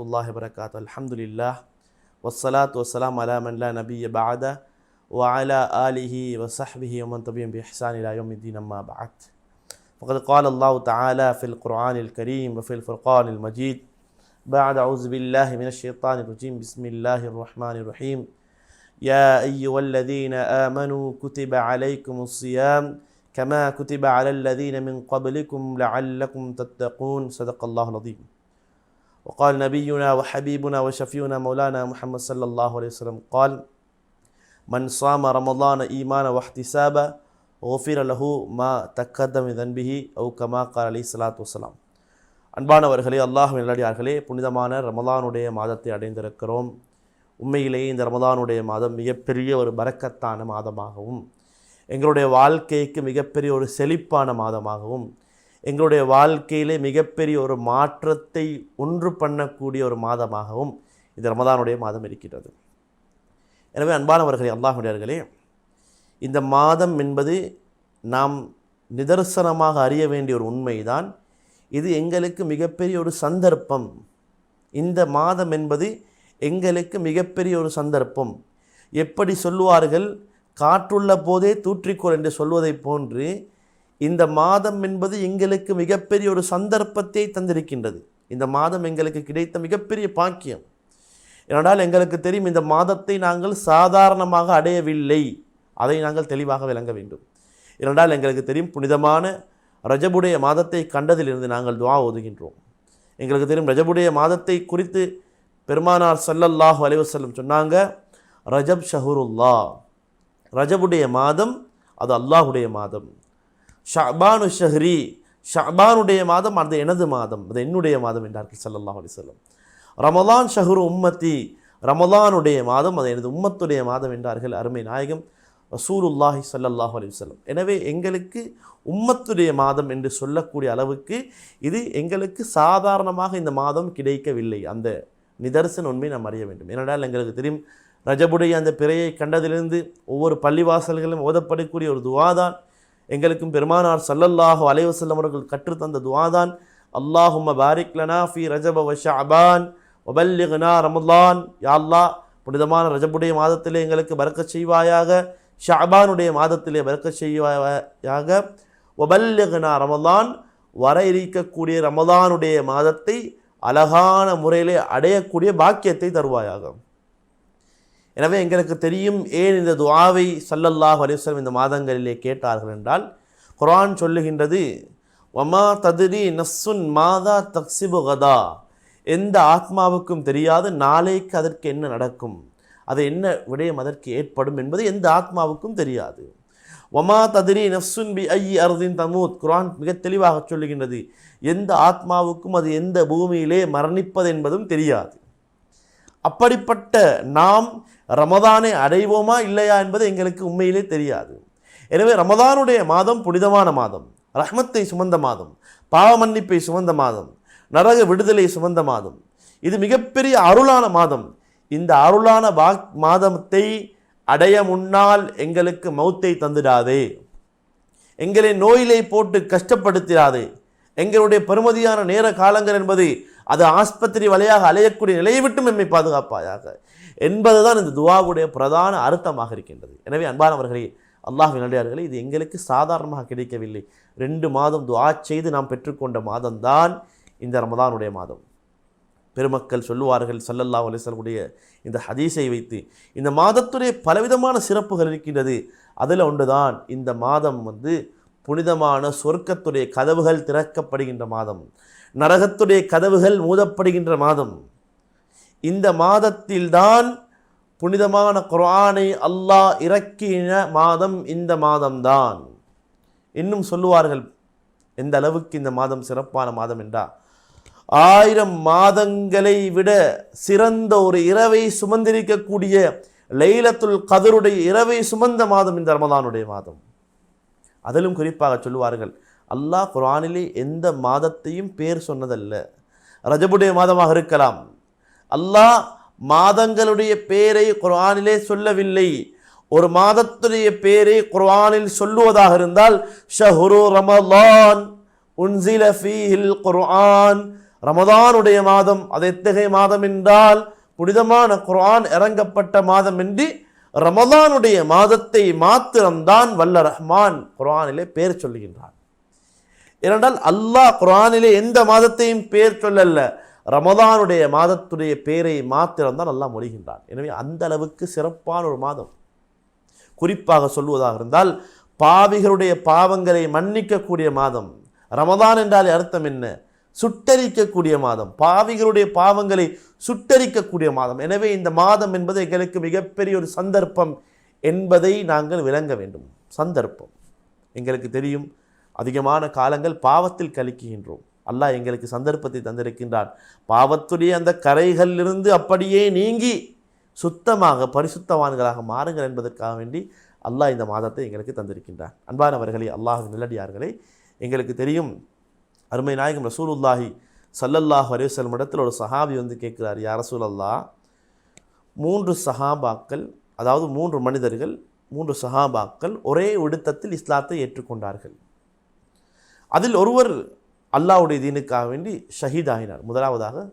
الله وبركاته. الحمد لله والصلاة والسلام على من لا نبي بعده وعلى آله وصحبه ومن تبعهم بإحسان إلى يوم الدين أما بعد. فقد قال الله تعالى في القرآن الكريم وفي الفرقان المجيد بعد أعوذ بالله من الشيطان الرجيم. بسم الله الرحمن الرحيم. يا أيها الذين آمنوا كتب عليكم الصيام كما كتب على الذين من قبلكم لعلكم تتقون. صدق الله العظيم. وقال نبينا وحبيبنا وشفينا مولانا محمد صلى الله عليه وسلم قال من صام رمضان إيمانا واحتسابا غفر له ما تقدم من ذنبه أو كما قال عليه الصلاة والسلام அன்பானவர்களே அல்லாஹ் நல்லடியார்களே புனிதமான ரமலானுடைய மாதத்தை அடைந்திருக்கிறோம் உண்மையிலேயே இந்த ரமலானுடைய மாதம் மிகப்பெரிய ஒரு பரக்கத்தான மாதமாகவும் எங்களுடைய வாழ்க்கைக்கு மிகப்பெரிய ஒரு செழிப்பான மாதமாகவும் எங்களுடைய வாழ்க்கையிலே மிகப்பெரிய ஒரு மாற்றத்தை ஒன்று பண்ணக்கூடிய ஒரு மாதமாகவும் இந்த ரமதானுடைய மாதம் இருக்கிறது எனவே அன்பானவர்களே அல்லாஹுடையார்களே இந்த மாதம் என்பது நாம் நிதர்சனமாக அறிய வேண்டிய ஒரு உண்மைதான். இது எங்களுக்கு மிகப்பெரிய ஒரு சந்தர்ப்பம். இந்த மாதம் என்பது எங்களுக்கு மிகப்பெரிய ஒரு சந்தர்ப்பம். எப்படி சொல்லுவார்கள்? காற்றுள்ள போதே தூற்றிக்கோள் என்று சொல்வதைப் போன்று இந்த மாதம் என்பது எங்களுக்கு மிகப்பெரிய ஒரு சந்தர்ப்பத்தை தந்திருக்கின்றது. இந்த மாதம் எங்களுக்கு கிடைத்த மிகப்பெரிய பாக்கியம். ஏனென்றால் எங்களுக்கு தெரியும் இந்த மாதத்தை நாங்கள் சாதாரணமாக அடையவில்லை. அதை நாங்கள் தெளிவாக விளங்க வேண்டும். ஏனென்றால் எங்களுக்கு தெரியும் புனிதமான ரஜபுடைய மாதத்தை கண்டதிலிருந்து நாங்கள் துவா ஒதுகின்றோம் எங்களுக்கு தெரியும் ரஜபுடைய மாதத்தை குறித்து பெருமானார் சல்லல்லாஹு அலைவசல்லம் சொன்னாங்க ரஜப் ஷஹூருல்லா. ரஜபுடைய மாதம் அது அல்லாஹுடைய மாதம். ஷபானு ஷஹ்ரி ஷபானுடைய மாதம் அது எனது மாதம் அது என்னுடைய மாதம் என்றார்கள் சல்லாஹ் அலி சொல்லம் ரமலான் ஷஹரு உம்மத்தி ரமலானுடைய மாதம் அது எனது உம்மத்துடைய மாதம் என்றார்கள் அருமை நாயகம் ரசூலுல்லாஹி சல்லாஹ் அலி வல்லம் எனவே எங்களுக்கு உம்மத்துடைய மாதம் என்று சொல்லக்கூடிய அளவுக்கு இது எங்களுக்கு சாதாரணமாக இந்த மாதம் கிடைக்கவில்லை. அந்த நிதர்சன உண்மை நாம் அறிய வேண்டும். ஏனென்றால் எங்களுக்கு தெரியும் ரஜபுடைய அந்த பிறையை கண்டதிலிருந்து ஒவ்வொரு பள்ளிவாசல்களும் ஓதப்படக்கூடிய ஒரு துவாதான் எங்களுக்கும் பெருமானார் சல்லல்லாஹு அலைவசல்லம் அவர்கள் கற்றுத்தந்த துவாதான். அல்லாஹும்ம பாரிக்லனா ஃபி ரஜப வ ஷஅபான் ஒபல்லிகனா ரமலான். யாழ்லா புனிதமான ரஜபுடைய மாதத்திலே எங்களுக்கு பறக்க செய்வாயாக. ஷாபானுடைய மாதத்திலே பறக்க செய்வாயாக. ஒபல்லிகனா ரமலான் வர இருக்கக்கூடிய ரமலானுடைய மாதத்தை அழகான முறையிலே அடையக்கூடிய பாக்கியத்தை தருவாயாகும் எனவே எங்களுக்கு தெரியும் ஏன் இந்த துவாவை சல்லல்லாஹ் அலிஸ்லம் இந்த மாதங்களிலே கேட்டார்கள் என்றால் குரான் சொல்லுகின்றது ஒமா ததிரி நஸ்ஸுன் மாதா தக்சிபு கதா. எந்த ஆத்மாவுக்கும் தெரியாது நாளைக்கு அதற்கு என்ன நடக்கும் அது என்ன விடயம் அதற்கு ஏற்படும் என்பது எந்த ஆத்மாவுக்கும் தெரியாது. ஒமா ததிரி நஃப்சுன் பி ஐ அர்தின் தமூத். குரான் மிக தெளிவாக சொல்லுகின்றது எந்த ஆத்மாவுக்கும் அது எந்த பூமியிலே மரணிப்பது என்பதும் தெரியாது. அப்படிப்பட்ட நாம் ரமதானை அடைவோமா இல்லையா என்பது எங்களுக்கு உண்மையிலே தெரியாது. எனவே ரமதானுடைய மாதம் புனிதமான மாதம் ரஹ்மத்தை சுமந்த மாதம் பாவ மன்னிப்பை சுமந்த மாதம் நரக விடுதலை சுமந்த மாதம். இது மிகப்பெரிய அருளான மாதம். இந்த அருளான வா மாதத்தை அடைய முன்னால் எங்களுக்கு மௌத்தை தந்துடாதே. எங்களை நோயிலை போட்டு கஷ்டப்படுத்திடாதே. எங்களுடைய பெருமதியான நேர காலங்கள் என்பது அது ஆஸ்பத்திரி வழியாக அலையக்கூடிய நிலையை விட்டும் எம்மை பாதுகாப்பாயாக. என்பதுதான் இந்த துவாவுடைய பிரதான அர்த்தமாக இருக்கின்றது. எனவே அன்பானவர்களே அல்லாஹ் நடிகார்களே இது எங்களுக்கு சாதாரணமாக கிடைக்கவில்லை. ரெண்டு மாதம் துவா செய்து நாம் பெற்றுக்கொண்ட மாதம்தான் இந்த ரமதானுடைய மாதம். பெருமக்கள் சொல்லுவார்கள் சல்லல்லா அலிசல்லுடைய இந்த ஹதீஸை வைத்து இந்த மாதத்துடைய பலவிதமான சிறப்புகள் இருக்கின்றது. அதில் ஒன்றுதான் இந்த மாதம் வந்து புனிதமான சொர்க்கத்துடைய கதவுகள் திறக்கப்படுகின்ற மாதம் நரகத்துடைய கதவுகள் மூதப்படுகின்ற மாதம். இந்த மாதத்தில்தான் புனிதமான குரானை அல்லாஹ் இறக்கின மாதம் இந்த மாதம்தான். இன்னும் சொல்லுவார்கள் எந்த அளவுக்கு இந்த மாதம் சிறப்பான மாதம் என்றா? ஆயிரம் மாதங்களை விட சிறந்த ஒரு இரவை சுமந்திருக்கக்கூடிய லைலத்துல் கதருடைய இரவை சுமந்த மாதம் இந்த ரமதானுடைய மாதம். அதிலும் குறிப்பாக சொல்லுவார்கள் அல்லாஹ் குரானிலே எந்த மாதத்தையும் பேர் சொன்னதல்ல. ரஜபுடைய மாதமாக இருக்கலாம் அல்லாஹ் மாதங்களுடைய பேரை குர்ஆனிலே சொல்லவில்லை. ஒரு மாதத்துடைய பேரை குர்ஆனில் சொல்லுவதாக இருந்தால் ஷஹுரு ரமலான் உன்சில ஃபீஹில் குர்ஆன். ரமதானுடைய மாதம் அது எத்தகைய மாதம் என்றால் புனிதமான குர்ஆன் இறங்கப்பட்ட மாதம் என்று ரமதானுடைய மாதத்தை மாத்திரம்தான் வல்ல ரஹ்மான் குர்ஆனிலே பேர் சொல்லுகின்றான். ஏனென்றால் அல்லாஹ் குர்ஆனிலே எந்த மாதத்தையும் பேர் சொல்லல்ல. ரமதானுடைய மாதத்துடைய பேரை மாத்திரம்தான் நல்லா மொழிகின்றான். எனவே அந்த அளவுக்கு சிறப்பான ஒரு மாதம். குறிப்பாக சொல்லுவதாக இருந்தால் பாவிகளுடைய பாவங்களை மன்னிக்கக்கூடிய மாதம். ரமதான் என்றால் அர்த்தம் என்ன? சுட்டரிக்கக்கூடிய மாதம். பாவிகளுடைய பாவங்களை சுட்டரிக்கக்கூடிய மாதம். எனவே இந்த மாதம் என்பது எங்களுக்கு மிகப்பெரிய ஒரு சந்தர்ப்பம் என்பதை நாங்கள் விளங்க வேண்டும். சந்தர்ப்பம். எங்களுக்கு தெரியும் அதிகமான காலங்கள் பாவத்தில் கழிக்குகின்றோம் அல்லாஹ் எங்களுக்கு சந்தர்ப்பத்தை தந்திருக்கின்றான். பாவத்துடைய அந்த கரைகளிலிருந்து அப்படியே நீங்கி சுத்தமாக பரிசுத்தவான்களாக மாறுங்கள் என்பதற்காக வேண்டி அல்லாஹ் இந்த மாதத்தை எங்களுக்கு தந்திருக்கின்றான். அன்பானவர்களே அல்லாஹ் நல்லடியார்களே எங்களுக்கு தெரியும் அருமை நாயகம் ரசூலுல்லாஹி சல்லல்லாஹ் அலைவசல்லம் இடத்தில் ஒரு சஹாபி வந்து கேட்குறார் யார் ரசூலல்லா மூன்று சஹாபாக்கள் அதாவது மூன்று மனிதர்கள் மூன்று சஹாபாக்கள் ஒரே விடுத்தத்தில் இஸ்லாத்தை ஏற்றுக்கொண்டார்கள். அதில் ஒருவர் அல்லாவுடைய தீனுக்காக வேண்டி ஷஹீதாயினார். முதலாவதாக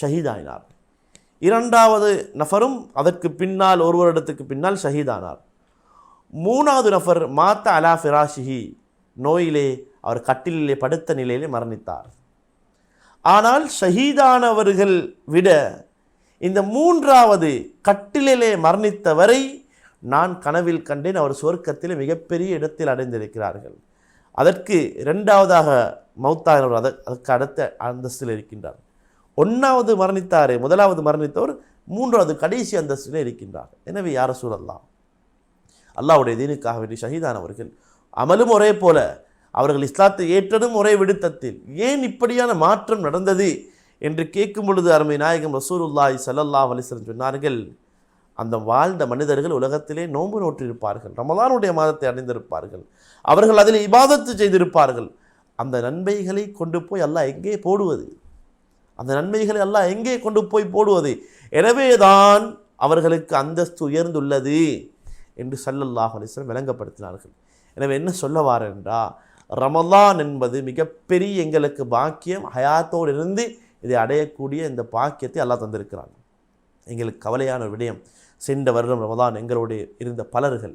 ஷஹீதாயினார். இரண்டாவது நஃபரும் அதற்கு பின்னால் ஒரு வருடத்துக்கு பின்னால் ஷஹீதானார். மூணாவது நஃபர் மாத்த அலா ஃபிராஷிஹி நோயிலே அவர் கட்டிலே படுத்த நிலையிலே மரணித்தார். ஆனால் ஷஹீதானவர்கள் விட இந்த மூன்றாவது கட்டிலே மரணித்தவரை நான் கனவில் கண்டேன். அவர் சுவர்க்கத்தில் மிகப்பெரிய இடத்தில் அடைந்திருக்கிறார்கள். அதற்கு இரண்டாவதாக மௌத்தானவர் அத அதற்கு அடுத்த அந்தஸ்தில் இருக்கின்றார். ஒன்றாவது மரணித்தார் முதலாவது மரணித்தவர் மூன்றாவது கடைசி அந்தஸ்தில் இருக்கின்றார். எனவே யார சூழல்லாம் அல்லாவுடைய தீனுக்காக வேண்டி ஷஹீதானவர்கள் அமலும் ஒரே போல அவர்கள் இஸ்லாத்தை ஏற்றதும் ஒரே விடுத்தத்தில் ஏன் இப்படியான மாற்றம் நடந்தது? என்று கேட்கும் பொழுது அருமை நாயகம் ரசூலுல்லாஹி ஸல்லல்லாஹு அலைஹி வஸல்லம் சொன்னார்கள் அந்த வாழ்ந்த மனிதர்கள் உலகத்திலே நோன்பு நோற்றிருப்பார்கள். ரமதானுடைய மாதத்தை அடைந்திருப்பார்கள் அவர்கள் அதில் இபாதத்து செய்திருப்பார்கள். அந்த நன்மைகளை கொண்டு போய் அல்லாஹ் எங்கே போடுவது? அந்த நன்மைகளை எல்லாம் எங்கே கொண்டு போய் போடுவது? எனவேதான் அவர்களுக்கு அந்தஸ்து உயர்ந்துள்ளது என்று சல்லல்லாஹ் அலைஹி விளங்கப்படுத்தினார்கள். எனவே என்ன சொல்ல வாரென்றா ரமலான் என்பது மிகப்பெரிய எங்களுக்கு பாக்கியம் ஹயாத்தோடு இருந்து இதை அடையக்கூடிய இந்த பாக்கியத்தை அல்லாஹ் தந்திருக்கிறான். எங்களுக்கு கவலையான விடயம். சென்ற வருடம் ரமதான் எங்களோடு இருந்த பலர்கள்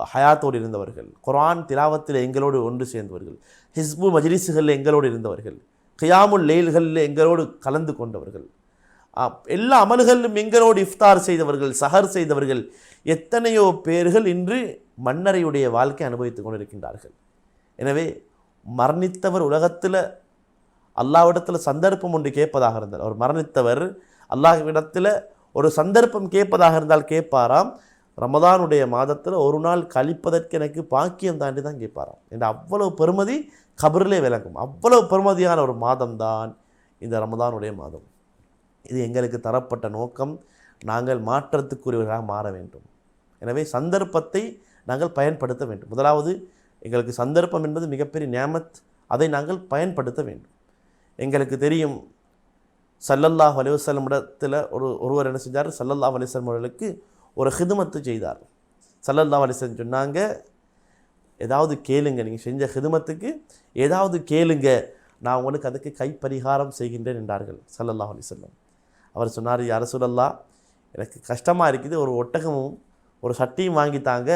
ஹயாத்தோடு இருந்தவர்கள் குரான் திலாவத்தில் எங்களோடு ஒன்று சேர்ந்தவர்கள் ஹிஸ்பு மஜ்லிஸுகளில் எங்களோடு இருந்தவர்கள் கியாமுல் லெயில்களில் எங்களோடு கலந்து கொண்டவர்கள். எல்லா அமல்களிலும் எங்களோடு இஃப்தார் செய்தவர்கள் சஹர் செய்தவர்கள் எத்தனையோ பேர்கள் இன்று மன்னரையுடைய வாழ்க்கை அனுபவித்துக் கொண்டிருக்கின்றார்கள். எனவே மரணித்தவர் உலகத்தில் அல்லாவிடத்தில் சந்தர்ப்பம் ஒன்று கேட்பதாக இருந்தால் அவர் மரணித்தவர் அல்லாஹ்விடத்தில் ஒரு சந்தர்ப்பம் கேட்பதாக இருந்தால் கேட்பாராம். ரமதானுடைய மாதத்தில் ஒரு நாள் கழிப்பதற்கு எனக்கு பாக்கியம் தாண்டி தான் கேட்பாராம். என்று அவ்வளவு பெருமதி கபரிலே விளங்கும். அவ்வளவு பெருமதியான ஒரு மாதம்தான் இந்த ரமதானுடைய மாதம். இது எங்களுக்கு தரப்பட்ட நோக்கம். நாங்கள் மாற்றத்துக்குரியவர்களாக மாற வேண்டும். எனவே சந்தர்ப்பத்தை நாங்கள் பயன்படுத்த வேண்டும். முதலாவது எங்களுக்கு சந்தர்ப்பம் என்பது மிகப்பெரிய நியமத். அதை நாங்கள் பயன்படுத்த வேண்டும். எங்களுக்கு தெரியும் சல்லல்லாஹ் அலைவசல்லம் இடத்துல ஒரு ஒருவர் என்ன செஞ்சார்? சல்லல்லாஹ் அலிஸ்லம் அவர்களுக்கு ஒரு ஹிதுமத்து செய்தார். சல்லல்லாஹ் அலிஸ்லம் சொன்னாங்க ஏதாவது கேளுங்க நீங்கள் செஞ்ச ஹிதுமத்துக்கு ஏதாவது கேளுங்க. நான் உங்களுக்கு அதுக்கு கைப்பரிகாரம் செய்கின்றேன் என்றார்கள் சல்லல்லாஹ் அலிஸ்லம் அவர் சொன்னார் யார சொல்லல்லா எனக்கு கஷ்டமாக இருக்குது. ஒரு ஒட்டகமும் ஒரு சட்டியும் வாங்கித்தாங்க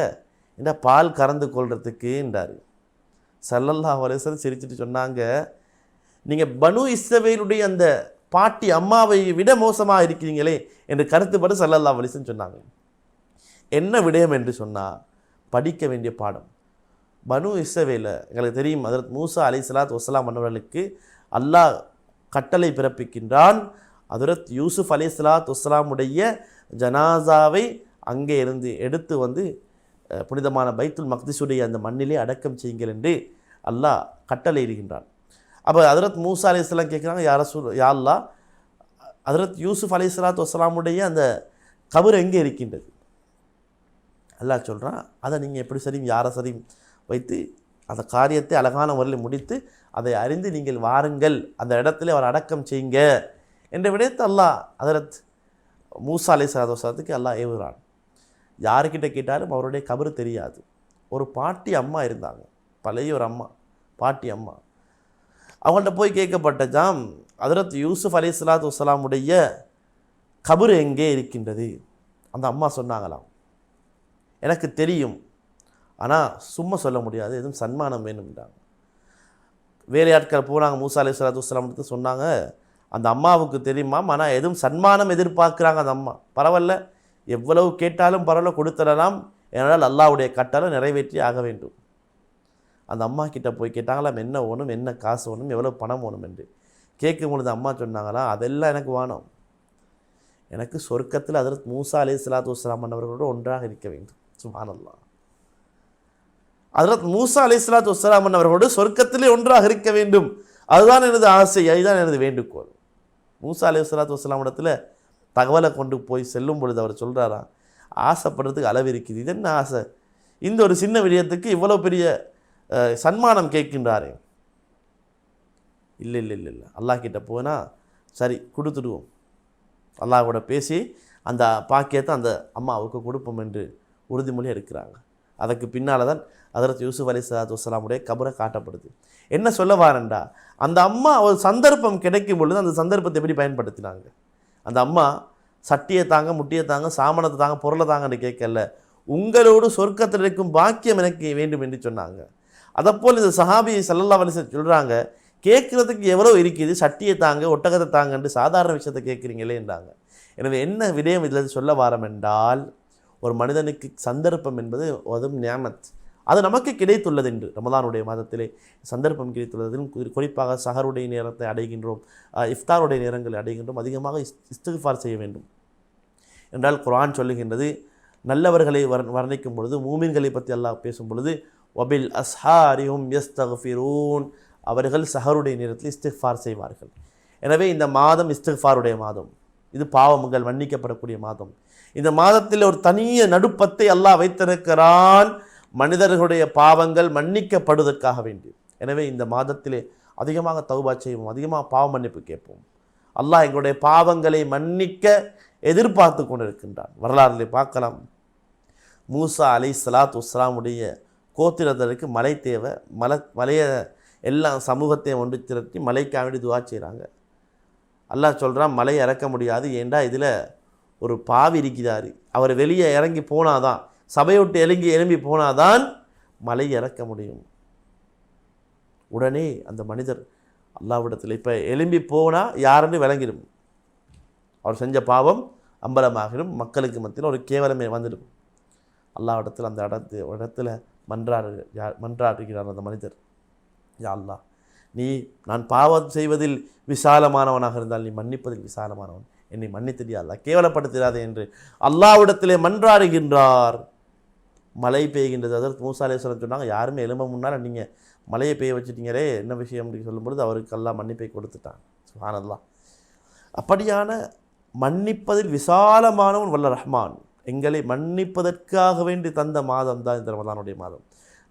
என்ன பால் கறந்து கொள்றதுக்கு? என்றார். சல்லல்லாஹ் அலிஸ்லம் சிரிச்சிட்டு சொன்னாங்க நீங்கள் பனு இஸ்ரவேலுடைய அந்த பாட்டி அம்மாவை விட மோசமாக இருக்கிறீங்களே என்று கருத்துப்பட்டு சல்லல்லா வலிசன் சொன்னாங்க. என்ன விடயம் என்று சொன்னால் படிக்க வேண்டிய பாடம். பனு இசவேல எங்களுக்கு தெரியும் அதற்கு மூசா அலி சலாத் வசலாம் அவர்களுக்கு அல்லாஹ் கட்டளை பிறப்பிக்கின்றான். அதரத் யூசுப் அலி சலாத் வசலாமுடைய ஜனாசாவை அங்கே இருந்து எடுத்து வந்து புனிதமான பைத்துல் மக்திசுடைய அந்த மண்ணிலே அடக்கம் செய்யுங்கள் என்று அல்லாஹ் கட்டளை இடுகின்றான் அப்போ ஹதரத் மூசா அலி இஸ்லாம் கேட்குறாங்க யார சொல் யா ஹதரத் யூசுஃப் அலி இஸ்லாத் வஸ்லாமுடைய அந்த கபர் எங்கே இருக்கின்றது? அல்லாஹ் சொல்கிறான் அதை நீங்கள் எப்படி சரியும் யாரை சரியும் வைத்து அந்த காரியத்தை அழகான முறையில் முடித்து அதை அறிந்து நீங்கள் வாருங்கள் அந்த இடத்துல அவர் அடக்கம் செய்யுங்க என்ற விடயத்தை அல்லாஹ் ஹதரத் மூசா அலி சலாத்துக்கு அல்லாஹ் ஏவுகிறான் யாருக்கிட்ட கேட்டாலும் அவருடைய கபரு தெரியாது. ஒரு பாட்டி அம்மா இருந்தாங்க பழைய ஒரு அம்மா பாட்டி அம்மா. அவங்கள்ட்ட போய் கேட்கப்பட்டதாம் அதரத் யூசுஃப் அலி சலாத்து வலாமுடைய கபர் எங்கே இருக்கின்றது? அந்த அம்மா சொன்னாங்களாம். எனக்கு தெரியும். ஆனால் சும்மா சொல்ல முடியாது. எதுவும் சன்மானம் வேணும்ன்றாங்க. வேலையாட்கள் போனாங்க மூசா அலி சலாத்து வஸ்லாம் சொன்னாங்க. அந்த அம்மாவுக்கு தெரியுமா ஆனால் எதுவும் சன்மானம் எதிர்பார்க்குறாங்க அந்த அம்மா. பரவாயில்ல. எவ்வளவு கேட்டாலும் பரவாயில்ல கொடுத்துடலாம் என்னால் அல்லாவுடைய கட்டளை நிறைவேற்றி ஆக வேண்டும். அந்த அம்மா கிட்ட போய் கேட்டாங்களாம் என்ன வேணும்? என்ன காசு வேணும்? எவ்வளோ பணம் வேணும்? என்று. கேட்கும் பொழுது அம்மா சொன்னாங்களா அதெல்லாம் எனக்கு வேணும். எனக்கு சொர்க்கத்தில் அதற்கு மூசா அலி சலாத்து வஸ்லாம் அவர்களோடு ஒன்றாக இருக்க வேண்டும். சுபானல்லா அதற்கு மூசா அலி சலாத்து வஸ்லாம் அவர்களோடு சொர்க்கத்திலே ஒன்றாக இருக்க வேண்டும். அதுதான் எனது ஆசை அதுதான் எனது வேண்டுகோள். மூசா அலி சலாத்து வஸ்லாம் இடத்துல தகவலை கொண்டு போய் செல்லும் பொழுது அவர் சொல்கிறாராம் ஆசைப்படுறதுக்கு அளவு இருக்குது. இது என்ன ஆசை? இந்த ஒரு சின்ன விடயத்துக்கு இவ்வளோ பெரிய சன்மானம் கேட்கின்றாரே. இல்லை இல்லை இல்லை இல்லை. அல்லாஹ் கிட்ட போனால் சரி கொடுத்துடுவோம். அல்லாஹ்வோட பேசி அந்த பாக்கியத்தை அந்த அம்மாவுக்கு கொடுப்போம் என்று உறுதிமொழி எடுக்கிறாங்க. அதற்கு பின்னால் தான் அதரத் யூசுப் அலி சலாத் வசலாமுடைய கபரை காட்டப்படுது. என்ன சொல்ல வாரண்டா அந்த அம்மா ஒரு சந்தர்ப்பம் கிடைக்கும் பொழுது அந்த சந்தர்ப்பத்தை எப்படி பயன்படுத்தினாங்க? அந்த அம்மா சட்டியை தாங்க முட்டியை தாங்க சாமனத்தை தாங்க பொருளை தாங்கன்னு கேட்கல. உங்களோடு சொர்க்கத்தில் இருக்கும் பாக்கியம் எனக்கு வேண்டும் என்று சொன்னாங்க. அதைப்போல் இந்த சஹாபி சல்லல்லா அலி சொல்கிறாங்க கேட்குறதுக்கு எவ்வளோ இருக்குது? சட்டியை தாங்க ஒட்டகத்தை தாங்கன்ட்டு சாதாரண விஷயத்தை கேட்குறீங்களேன்றாங்க எனவே என்ன விடயம் இதில் சொல்ல வாரம் என்றால் ஒரு மனிதனுக்கு சந்தர்ப்பம் என்பது அதுவும் நியாமத். அது நமக்கு கிடைத்துள்ளது என்று ரமதானுடைய மாதத்திலே சந்தர்ப்பம் கிடைத்துள்ளதிலும் குறி- குறிப்பாக சஹருடைய நேரத்தை அடைகின்றோம் இஃப்தாருடைய நேரங்களை அடைகின்றோம் அதிகமாக இஸ் இஸ்திஃபார் செய்ய வேண்டும். என்றால் குரான் சொல்லுகின்றது நல்லவர்களை வர் வர்ணிக்கும் பொழுது மூமின்களை பற்றி அல்லாஹ் பேசும் பொழுது ஒபில் அஸ்ஹாரிஹும் யஸ்தஃபிரூன் அவர்கள் சஹருடைய நேரத்தில் இஸ்திஃபார் செய்வார்கள். எனவே இந்த மாதம் இஸ்திஃபாருடைய மாதம். இது பாவங்கள் மன்னிக்கப்படக்கூடிய மாதம். இந்த மாதத்தில் ஒரு தனிய நடுப்பத்தை அல்லாஹ் வைத்திருக்கிறான். மனிதர்களுடைய பாவங்கள் மன்னிக்கப்படுவதற்காக வேண்டி. எனவே இந்த மாதத்திலே அதிகமாக தௌபா செய்வோம். அதிகமாக பாவ மன்னிப்பு கேட்போம். அல்லாஹ் எங்களுடைய பாவங்களை மன்னிக்க எதிர்பார்த்து கொண்டிருக்கின்றான். வரலாறுல பார்க்கலாம். மூசா அலை சலாத் உஸ்லாமுடைய கோத்திரத்தருக்கு மலை தேவை மலை மலையை எல்லா சமூகத்தையும் ஒன்று திரட்டி மலைக்காக வேண்டி துவா செய்கிறாங்க அல்லாஹ் சொல்கிறான் மலை இறக்க முடியாது. ஏண்டா இதில் ஒரு பாவி இருக்கிறார். அவர் வெளியே இறங்கி போனாதான் சபையை விட்டு எழும்பி போனாதான் மலை இறக்க முடியும். உடனே அந்த மனிதர் அல்லாவிடத்தில் இப்போ எழும்பி போனால் யாருன்னு விளங்கிடும். அவர் செஞ்ச பாவம் அம்பலமாகிடும். மக்களுக்கு மத்தியில் ஒரு கேவலமே வந்துடும். அல்லாவிடத்தில் அந்த இடத்து இடத்துல மன்றாடு யா- மன்றாடுகிறார் அந்த மனிதர். யா அல்லாஹ் நீ நான் பாவம் செய்வதில் விசாலமானவனாக இருந்தால் நீ மன்னிப்பதில் விசாலமானவன். என்னை மன்னித்திடியா கேவலப்படுத்திடாதே என்று அல்லாவிடத்திலே மன்றாடுகின்றார். மழை பெய்கின்றது. அதற்கு மூசாலேஸ்வரன் சொன்னாங்க யாருமே எலும்ப முன்னால் நீங்கள் மழையை பெய்ய வச்சுட்டீங்களே என்ன விஷயம்? அப்படின்னு சொல்லும்பொழுது அவருக்கு எல்லாம் மன்னிப்பை கொடுத்துட்டான். சுஹானல்லாஹ் அப்படியான மன்னிப்பதில் விசாலமானவன் வல்ல ரஹ்மான். எங்களை மன்னிப்பதற்காக வேண்டி தந்த மாதம் தான் இந்த ரமதானுடைய மாதம்.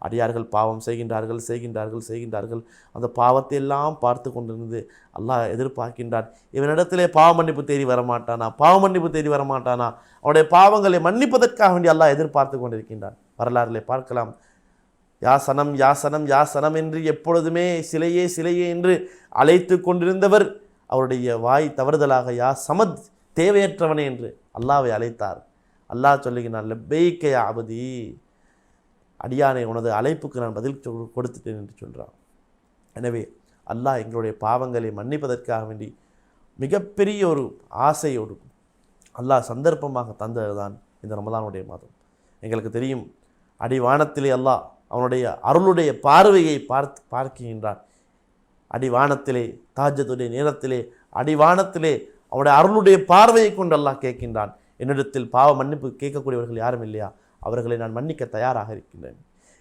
அடியார்கள் பாவம் செய்கின்றார்கள் செய்கின்றார்கள் செய்கின்றார்கள். அந்த பாவத்தை எல்லாம் பார்த்து கொண்டிருந்து அல்லாஹ் எதிர்பார்க்கின்றான். இவனிடத்திலே பாவ மன்னிப்பு தேடி வரமாட்டானா? பாவ மன்னிப்பு தேடி வரமாட்டானா? அவனுடைய பாவங்களை மன்னிப்பதற்காக வேண்டி அல்லாஹ் எதிர்பார்த்து கொண்டிருக்கின்றான். வரலாறுகளை பார்க்கலாம். யாசனம் யாசனம் யாசனம் என்று எப்பொழுதுமே சிலையே சிலையே என்று அழைத்து கொண்டிருந்தவர் அவருடைய வாய் தவறுதலாக யா சமத் தேவையற்றவனே என்று அல்லாவை அழைத்தார். அல்லாஹ் சொல்லுகிறான் லெப்பைக்கே அவதி அடியானை உனது அழைப்புக்கு நான் பதில் சொல் கொடுத்துட்டேன் என்று சொல்கிறான் எனவே அல்லாஹ் எங்களுடைய பாவங்களை மன்னிப்பதற்காக வேண்டி மிகப்பெரிய ஒரு ஆசையோடு அல்லாஹ் சந்தர்ப்பமாக தந்தது தான் இந்த ரமதானுடைய மாதம். எங்களுக்கு தெரியும் அடிவானத்திலே அல்லாஹ் அவனுடைய அருளுடைய பார்வையை பார்த்து பார்க்கின்றான். அடிவானத்திலே தாஜத்துடைய நேரத்திலே அடிவானத்திலே அவனுடைய அருளுடைய பார்வையை கொண்டு அல்லாஹ் கேட்கின்றான். என்னிடத்தில் பாவ மன்னிப்பு கேட்கக்கூடியவர்கள் யாரும் இல்லையா? அவர்களை நான் மன்னிக்க தயாராக இருக்கின்றேன்.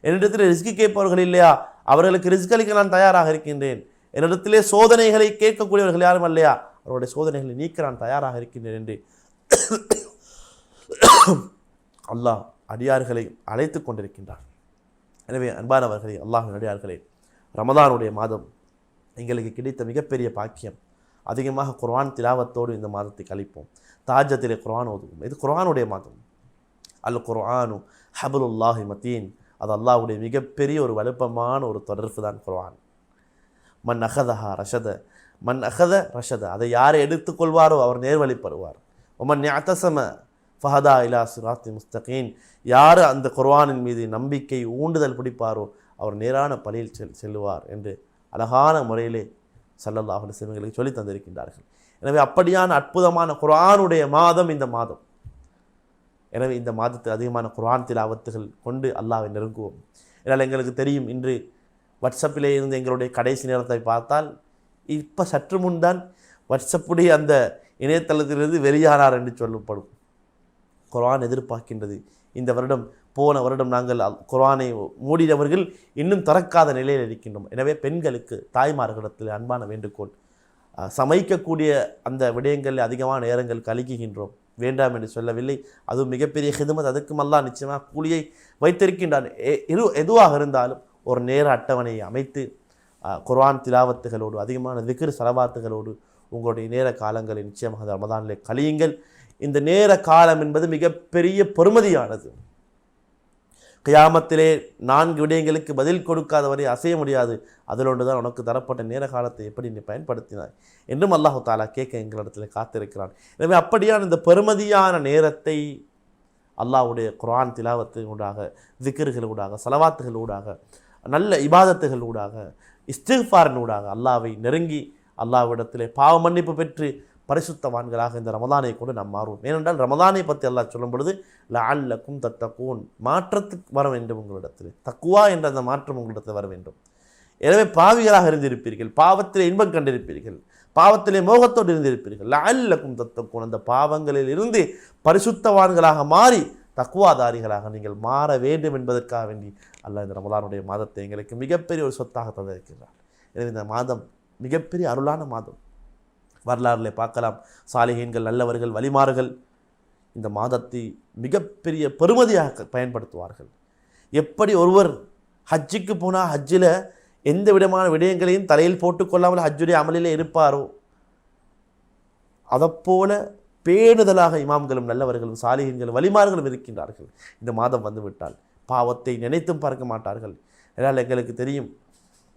என்னிடத்தில் ரிஸ்கி கேட்பவர்கள் இல்லையா? அவர்களுக்கு ரிஸ்க் அளிக்க நான் தயாராக இருக்கின்றேன். என்னிடத்திலே சோதனைகளை கேட்கக்கூடியவர்கள் யாரும் இல்லையா அவருடைய சோதனைகளை நீக்க நான் தயாராக இருக்கின்றேன் என்று அல்லாஹ் அடியார்களை அழைத்து கொண்டிருக்கின்றார் எனவே அன்பானவர்களே அல்லாஹின் அடியார்களே ரமதானுடைய மாதம் எங்களுக்கு கிடைத்த மிகப்பெரிய பாக்கியம். அதிகமாக குர்ஆன் திலாவத்தோடு இந்த மாதத்தை கழிப்போம். தாஜத்திலே குரான் ஓதுவோம். இது குரானுடைய மாதம் அல் குர்ஆனு ஹபுலுல்லாஹி மத்தீன். அது அல்லாஹ்வுடைய மிகப்பெரிய ஒரு வலுப்பமான ஒரு தொடர்பு தான் குர்ஆன். மன் அகதஹா ரஷத மன் அகத ரஷத. அதை யாரை எடுத்துக்கொள்வாரோ அவர் நேர்வழிப்படுவார். ஒமன் ஞாத்தசம ஃபஹதா இலா சுராத்தி முஸ்தகீன். யார் அந்த குர்ஆனின் மீது நம்பிக்கை ஊண்டுதல் பிடிப்பாரோ அவர் நேரான பலியில் செல் செல்லுவார் என்று அழகான முறையிலே சல்லல்லாஹ் அலைஹி சொல்லி தந்திருக்கின்றார்கள். எனவே அப்படியான அற்புதமான குரானுடைய மாதம் இந்த மாதம். எனவே இந்த மாதத்தில் அதிகமான குரான் திலாவத்துகள் கொண்டு அல்லாவை நெருங்குவோம். இதனால் எங்களுக்கு தெரியும் இன்று வாட்ஸ்அப்பிலே இருந்து எங்களுடைய கடைசி நேரத்தை பார்த்தால் இப்போ சற்று முன்தான் வாட்ஸ்அப்புடைய அந்த இணையதளத்திலிருந்து வெளியானார் என்று சொல்லப்படும். குரான் எதிர்பார்க்கின்றது. இந்த வருடம் போன வருடம் நாங்கள் குரானை மூடினவர்கள் மூடியவர்கள் இன்னும் திறக்காத நிலையில் இருக்கின்றோம். எனவே பெண்களுக்கு தாய்மார்களிடத்தில் அன்பான வேண்டுகோள். சமைக்கக்கூடிய அந்த விடயங்களில் அதிகமான நேரங்கள் கழிக்குகின்றோம் வேண்டாம் என்று சொல்லவில்லை. அது மிகப்பெரிய ஹிதமத். அதுக்கும் அல்லா நிச்சயமாக கூலியை வைத்திருக்கின்றான். எ- எதுவாக இருந்தாலும் ஒரு நேர அட்டவணையை அமைத்து குர்ஆன் திலாவத்துகளோடு அதிகமான திக்ர் செலவாத்துகளோடு உங்களுடைய நேர காலங்களை நிச்சயமாக ரமதானிலே கழியுங்கள். இந்த நேர காலம் என்பது மிகப்பெரிய பெருமதியானது கியாமத்திலே நான்கு விடயங்களுக்கு பதில் கொடுக்காதவரை அசைய முடியாது. அதில் ஒன்று தான் உனக்கு தரப்பட்ட நேர காலத்தை எப்படி நீ பயன்படுத்தினாய்? என்றும் அல்லாஹு தாலா கேட்க எங்களிடத்தில் காத்திருக்கிறான். எனவே அப்படியான இந்த பெருமதியான நேரத்தை அல்லாஹ்வுடைய குரான் திலாவத்து ஊடாக திக்ருகள் ஊடாக சலவாத்துகள் ஊடாக நல்ல இபாதத்துகள் ஊடாக இஸ்திஃபாரின் ஊடாக அல்லாவை நெருங்கி அல்லாவிடத்திலே பாவ மன்னிப்பு பெற்று பரிசுத்தவான்களாக இந்த ரமதானை கொண்டு நாம் மாறுவோம். ஏனென்றால் ரமதானை பற்றி எல்லாம் சொல்லும் பொழுது கும் தத்தக்கூன் மாற்றத்துக்கு வர வேண்டும் உங்களிடத்தில். தக்குவா என்ற அந்த மாற்றம் உங்களிடத்தில் வர வேண்டும். எனவே பாவிகளாக இருந்திருப்பீர்கள். பாவத்திலே இன்பம் கண்டிருப்பீர்கள். பாவத்திலே மோகத்தோடு இருந்திருப்பீர்கள். லஅல்லக்கும் தத்தக்கூன் அந்த பாவங்களில் இருந்து பரிசுத்தவான்களாக மாறி தக்குவாதாரிகளாக நீங்கள் மாற வேண்டும் என்பதற்காக வேண்டி அல்ல இந்த ரமலானுடைய மாதத்தை எங்களுக்கு மிகப்பெரிய ஒரு சொத்தாக தந்திருக்கிறார். எனவே இந்த மாதம் மிகப்பெரிய அருளான மாதம். வரலாறுல பார்க்கலாம். சாலிகீன்கள் நல்லவர்கள் வழிமாறுகள் இந்த மாதத்தை மிகப்பெரிய பெருமதியாக பயன்படுத்துவார்கள். எப்படி ஒருவர் ஹஜ்ஜுக்கு போனால் ஹஜ்ஜில் எந்த விதமான விடயங்களையும் தலையில் போட்டுக்கொள்ளாமல் ஹஜ்ஜுடைய அமலிலே இருப்பாரோ? அதைப்போல பேணுதலாக இமாம்களும் நல்லவர்களும் சாலிகங்களும் வழிமார்களும் இருக்கின்றார்கள். இந்த மாதம் வந்துவிட்டால் பாவத்தை நினைத்தும் பார்க்க மாட்டார்கள். ஏனால் எங்களுக்கு தெரியும்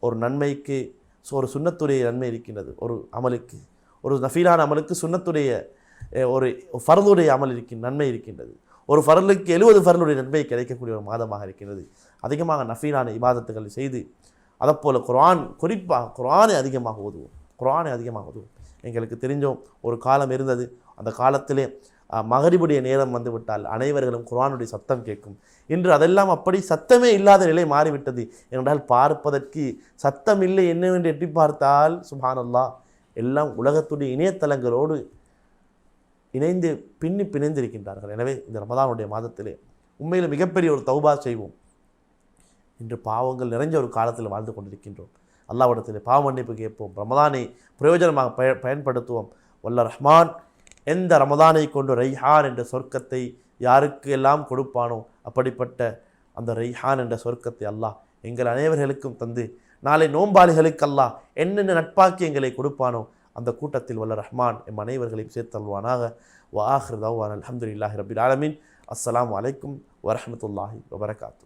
ஒரு நன்மைக்கு ஸோ ஒரு சுண்ணத்துடைய நன்மை இருக்கின்றது ஒரு அமலுக்கு. ஒரு நஃபீலான அமலுக்கு சுண்ணத்துடைய ஒரு ஃபரலுடைய அமல் இருக்கின் நன்மை இருக்கின்றது. ஒரு ஃபரலுக்கு எழுபது ஃபரலுடைய நன்மை கிடைக்கக்கூடிய ஒரு மாதமாக இருக்கின்றது. அதிகமாக நஃபீலான இபாதத்துகளை செய்து அதைப்போல் குரான் குறிப்பாக குரானை அதிகமாக ஓதுவோம். குரானை அதிகமாக ஓதுவோம். எங்களுக்கு தெரிஞ்சோம் ஒரு காலம் இருந்தது. அந்த காலத்திலே மகரிபுடைய நேரம் வந்துவிட்டால் அனைவர்களும் குரானுடைய சத்தம் கேட்கும். இன்று அதெல்லாம் அப்படி சத்தமே இல்லாத நிலை மாறிவிட்டது. என்றால் பார்ப்பதற்கு சத்தம் இல்லை. என்னவென்று எட்டி பார்த்தால் சுபானல்லா எல்லாம் உலகத்துடைய இணையதளங்களோடு இணைந்து பின்னி பிணைந்திருக்கின்றார்கள். எனவே இந்த ரமதானுடைய மாதத்திலே உண்மையில் மிகப்பெரிய ஒரு தௌபா செய்வோம். இன்று பாவங்கள் நிறைஞ்ச ஒரு காலத்தில் வாழ்ந்து கொண்டிருக்கின்றோம். அல்லாவிடத்தில் பாவ மன்னிப்பு கேட்போம். ரமதானை பிரயோஜனமாக பய பயன்படுத்துவோம். வல்ல ரஹ்மான் எந்த ரமதானை கொண்டு ரைஹான் என்ற சொர்க்கத்தை யாருக்கு எல்லாம் கொடுப்பானோ அப்படிப்பட்ட அந்த ரைஹான் என்ற சொர்க்கத்தை அல்லாஹ் எங்கள் அனைவர்களுக்கும் தந்து நாளை நோம்பாளிகளுக்கல்லாம் என்னென்ன நட்பாக்கியங்களை கொடுப்பானோ அந்த கூட்டத்தில் வல்ல ரஹ்மான் எம் அனைவர்களையும் சேர்த்தல்வானாக. வ ஆஹிர் தவான் அல்ஹம்துலில்லாஹி ரபில் ஆலமின். அஸ்லாம் அலைக்கும் வரமத்துல்லாஹி வபரகாத்து.